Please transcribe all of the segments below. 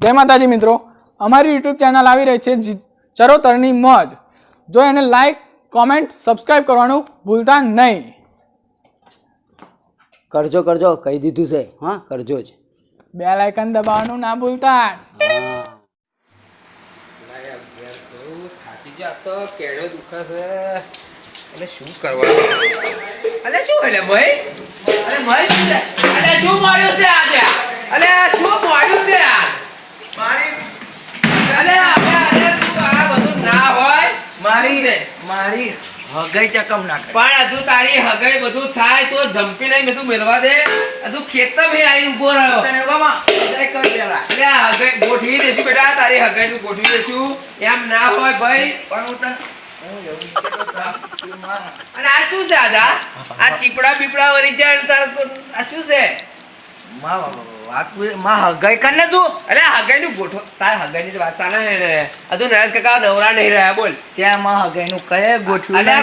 જય માતાજી મિત્રો. અમારી યુટ્યુબ ચેનલ આવી રહી છે ચરોતરની મોજ. જો એને લાઈક કોમેન્ટ સબસ્ક્રાઇબ કરવાનું ભૂલતા નહીં. કરજો કરજો. કહી દીધું છે. હા કરજો જ. બે લાઇકન દબાવવાનું ના ભૂલતા. કેળો દુખે છે એટલે શું કરવાનું અલે શું એટલે ભાઈ અરે ભાઈ અરે શું મળ્યું છે આજે? અલે શું મળ્યું છે? મારી હગાઈ ચકમ નાખે પણ હજુ તારી હગાઈ બધું થાય તો ધમપી નહીં બધું મેળવા દે. હજુ ખેતર મેં આવી ઊભો રહ્યો. તને ગમા કર એટલે આ હગાઈ ગોઠવી દેશું બેટા તારી હગાઈ નું ગોઠવી દેશું. એમ ના હોય ભાઈ પણ હું તને. અને આ શું છે દાદા? આ ચીપડા બીપડા વળી જાય તાર આ શું છે?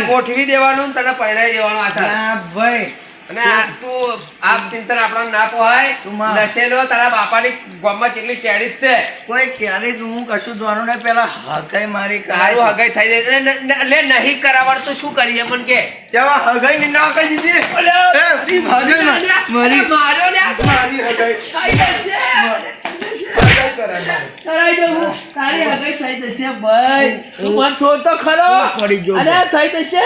ગોઠવી દેવાનું ને તને પરણાઈ દેવાનું આ ભાઈ અને તું આપ ચિંતન આપણને ના પોહાય. નશેલો તારા બાપાની ગામમાં કેટલી કેડી છે. કોઈ જ હું કશું જોવાનું નહીં. પેલા હગાઈ મારી તારું હગાઈ થઈ જાય. લે નહીં કરાવવાનું તો શું કરીએ પણ કે? જવા હગાઈ ની ના દીધી. હગાઈ મારી મારો. હગાઈ. કરે. કરાઈ દઉં તારી હગાઈ થઈ જશે ભાઈ. તું મને છોડ તો ખરો. પડી ગયો અરે થઈ જશે.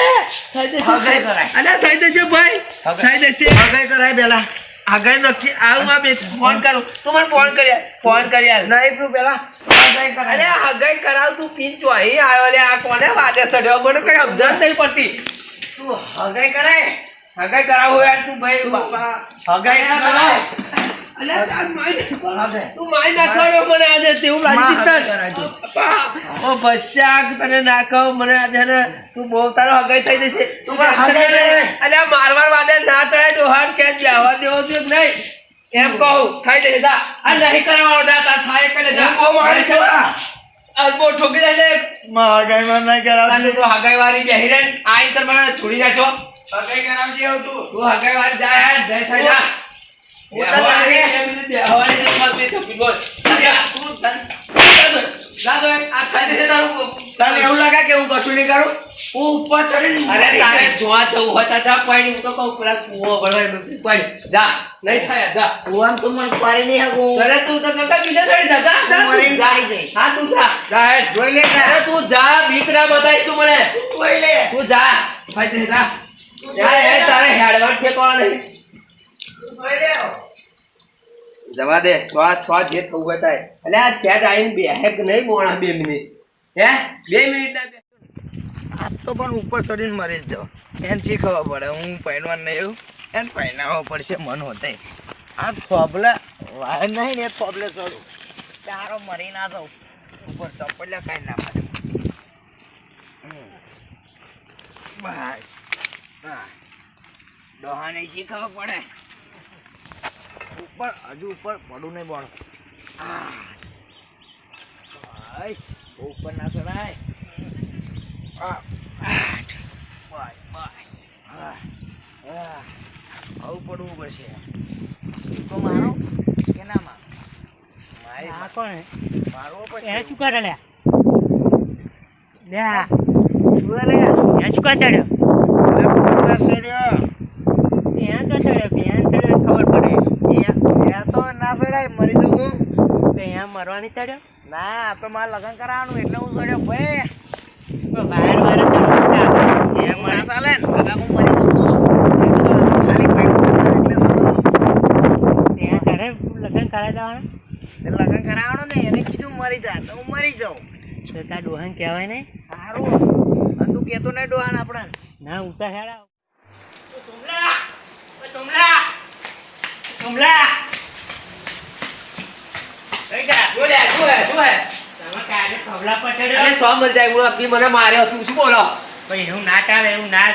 થઈ જશે. હગાઈ કરાય. અરે થઈ જશે ભાઈ. હગાઈ. થઈ જશે. હગાઈ કરાય પેલા. આગળ નક્કી. આવું માં બે ફોન કરું. તું મને ફોન કર્યા ફોન કર્યા નહીં પીવું પેલા. હગાઈ અરે હગાઈ કરાવ તું પીન અહીં આવ્યો લે. આ કોને વાદે ચડ્યો? મને કઈ સમજણ નહીં પડતી. તું હગાઈ કરાય. હગાઈ કરાવું યાર તું ભાઈ. બાપા. હગાઈ ના કરાય. મારવાર વાદે ના ચડાય તો છે બેહવા દેવો જોઈએ નહીં? એમ કહું થઈ જશે જા. આ નહીં કરવાનો જા તાર થાય કરે જા. બહુ મારી ખોરા. અલ્બો ઠોકી દે ને માં નહીં કરાવતી. તાને તો હગાઈ વાળી બેહી રહે. આઈ તર મને છોડી નાખો હગાઈ કરાવજે તું. તું હગાઈ વાળી જા યાર. જય થઈ જા. તને એવું લાગે કે હું કશું નહીં કરું? હું ઉપર ચડીને અરે તારે જઈશ. જોવા જવું હોય તો જા પાણી હું તો કહું પેલા કૂવો ભરવા પાણી જા. નહીં થાય જા. ભગવાન તું મને પાડી નહીં શકું. અરે તું તો કાકા બીજા સાઈડ જા. જા જા મરીને તું જા. હા તું જા. જા હેડ. જોઈ લે અરે તું જા બીક ના બતાવી તું મને. જોઈ લે. તું જા. ભાઈ જા. જા હેડ તારે હેડવા ઠેકવા નહીં. જોઈ લે. જવા દે. સ્વાદ સ્વાદ જે થવું હોય થાય એટલે આ ચેટ આવીને બે હેક નહીં મોણા બે મિનિટ હે? બે મિનિટ આ તો પણ ઉપર ચડીને મરી જ જાવ એને પડે? હું પહેરવાનું નહીં એવું. પહેરાવવો પડશે મન હોતે. આ થોબલે વાય નહીં ને થોબલે ચડું. તારો મરી ના જાઉં. ઉપર ચપ્પલે કાંઈ ના પાડે. બસ હા ડોહાને શી પડે? ઉપર હજુ ઉપર પડું નહીં પણ બસ ઉપર ના ચડાય. આવું પડવું પડશે. તો મારો? કે ના મારો કોણ? મારવો પડશે શું કરે લે લે આ, લે એ કરે ચડ્યો? ત્યાં તો ચડ્યો ખબર પડે. એ એ ના સડાય મરી જવું તું તો અહીંયા મરવાની ચડ્યો ના તો મારે લગ્ન કરાવવાનું એટલે હું ચડ્યો ભાઈ. બહાર વાર વાર ચડ્યો ના ચાલે ને કદાચ હું મરી જઉં લગ્ન કરાવી દેવાના? લગ્ન કરાવવાનું ને એને કીધું મરી જા તો હું મરી જાઉં. તો તાર ડોહાને કહેવાય નહીં? સારું. તું કહેતો નહીં ડોહાન આપણે. ના ઉતા હેડા. સોમલા સોમલા સોમલા. મને માર્યો તું શું બોલો? ભાઈ એવું ના ચાલે એવું ના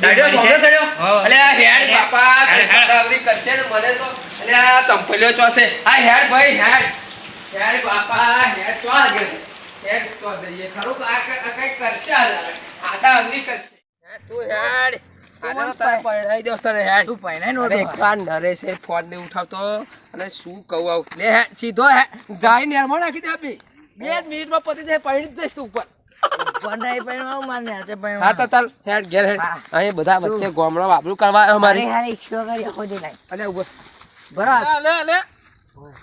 ચડ્યો છોકરો ચડ્યો? અલે આ હેડ બાપા હેડ, હેડ. કરશે ને મને તો. અલે આ ચંપલ્યો ચોસે. આ હેડ ભાઈ હેડ. હેડ બાપા હેડ ચો આગે હેડ તો દઈએ. ખરું આ કઈ કરશે આ આટા અમની કરશે. તું હેડ. તો તું નો ને સીધો નાખી દે બે જ પતી જાય પડી જઈશ તું ઉપર. તો બધા વચ્ચે ગોમડો વાપરું કરવા બરાબર.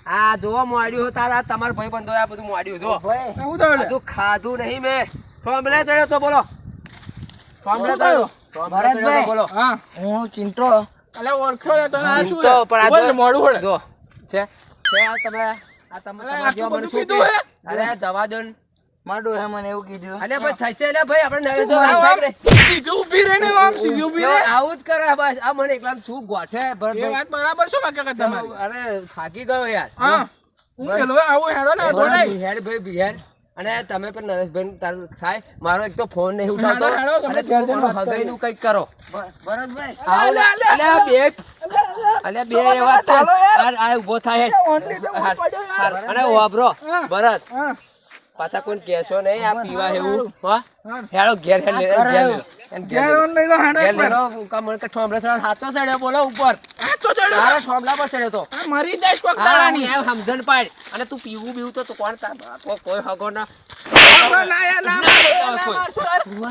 આ જોવા મોડ્યું તારા તમારા ભાઈ બંધો આ બધું મોડ્યું જો. હું તો ખાધું નહીં મેં. થોંભલે ચડ્યો તો બોલો થોંભલે શું કહ્યું? ચડ્યો થોંભલે ચડ્યો તો ભરતભાઈ. બોલો હા. હું ચિંતો અલે ઓળખ્યો લે તને આ શું પણ આ મોડું હોડે જો છે છે આ તમે આ તમે અરે, તમારા જેવા આટલું મને શું કીધું અરે જવા દો ને. મારું ડોહે મને એવું કીધું. અલે ભાઈ થશે ને ભાઈ આપણે નરેશ તો આમ, આમ આમ, સીધી ઊભી રહે ને આમ સીધી ઊભી રહે. આવું જ કરે બસ. આ મને એકલા શું ગોઠે એ ભરતભાઈ વાત બરાબર શું કરતા તમારી અરે થાકી ગયો યાર. હા. હું ગેલવે આવું હેડો ને તો નહીં. ભાઈ બિહાર. અને તમે પણ નરેશભાઈ તારું થાય. મારો એક તો ફોન નહીં ઉઠાવતો તમે અને ઘેર જઈને તું વાત કરો. ભરતભાઈ. આવો લે, અલે આ બે એવા આ- ઊભો થાય. હેડ. ઓનલી તો હાર, પડ્યો હાર. યાર. અને વાપરો ભરત. હા. પાછા કોઈ કેશો નહીં આ પીવા એવું હા? હા. હેડો ઘેર હેડ લે, ઘેર લો. લઈ લો. લો. કા ઠોમલે હાથો ચડ્યો બોલો ઉપર. હાથો તો ચડ્યો. તારો ઠોમલા પર ચડ્યો તો. મરી જાય કોક તાળાની એમ સમજણ પાડ. અને તું પીવું બીવું તો તું કોણ તાર કોઈ હગો ના.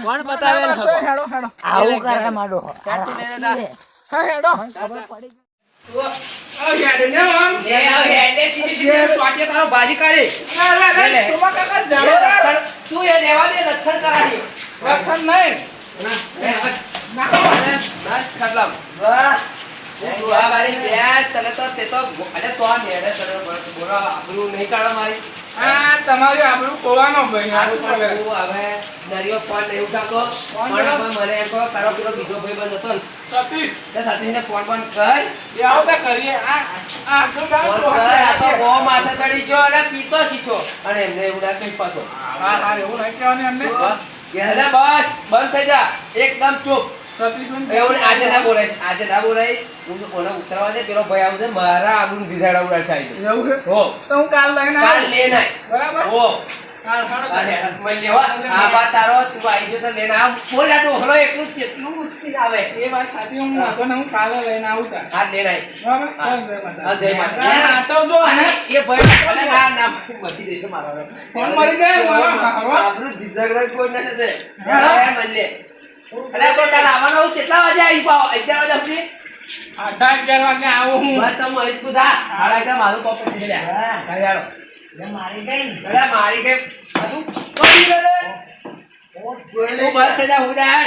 કોણ બતાવે? હેડો હેડો આવું કરે મારો હેડો હેડ બાજી કાઢી. તું એ રહેવા દે લક્ષણ કરાવી. લક્ષણ નહીં. તું આ મારી બેસ, તને તો તે તો અરે તો આ નેડે તને બોલો- બોલો નહીં કાઢો મારી. આ તમારી આબરૂ ખોવાનો ભાઈ આ આ તો તો પણ તું હવે નરિયો ફોન નહીં ઉઠાવતો પણ મને એમ કહો, તારો પેલો બીજો ભાઈબંધ હતો સતીશ. તે સતીશને ફોન બંધ કર. એ આવો તો કરીએ. આ આ આટલું કામ ફોન તો આ તો બહુ માથે ચડી ગયો અને પીતો શીખો અને એમને એવું ના પાછો. હા હા એવું નહીં કહેવાનું એમને. બસ બંધ થઈ જા. એકદમ ચૂપ. આજે ના બોલાય આજે ના બોલાય. હું ઓને ઉતરવા દે પેલો ભાઈ આવશે મારા આબરૂ દીધાડા એવું હો. તો હું કાલ લઈને કાલ લઈને બરાબર? હા. દેશે મારો કોઈ. અરે તો તારે આવવાનું કેટલા વાગે આવી પાવ અગિયાર વાગે સુધી આઠા અગિયાર વાગે આવું હું બસ તો મળી જ તું થા. હાડા મારું કોપ પતી લે હા. ઘરે આવો. મારી ગઈ અરે મારી ગઈ બધું પતી ગયું બસ જા જા.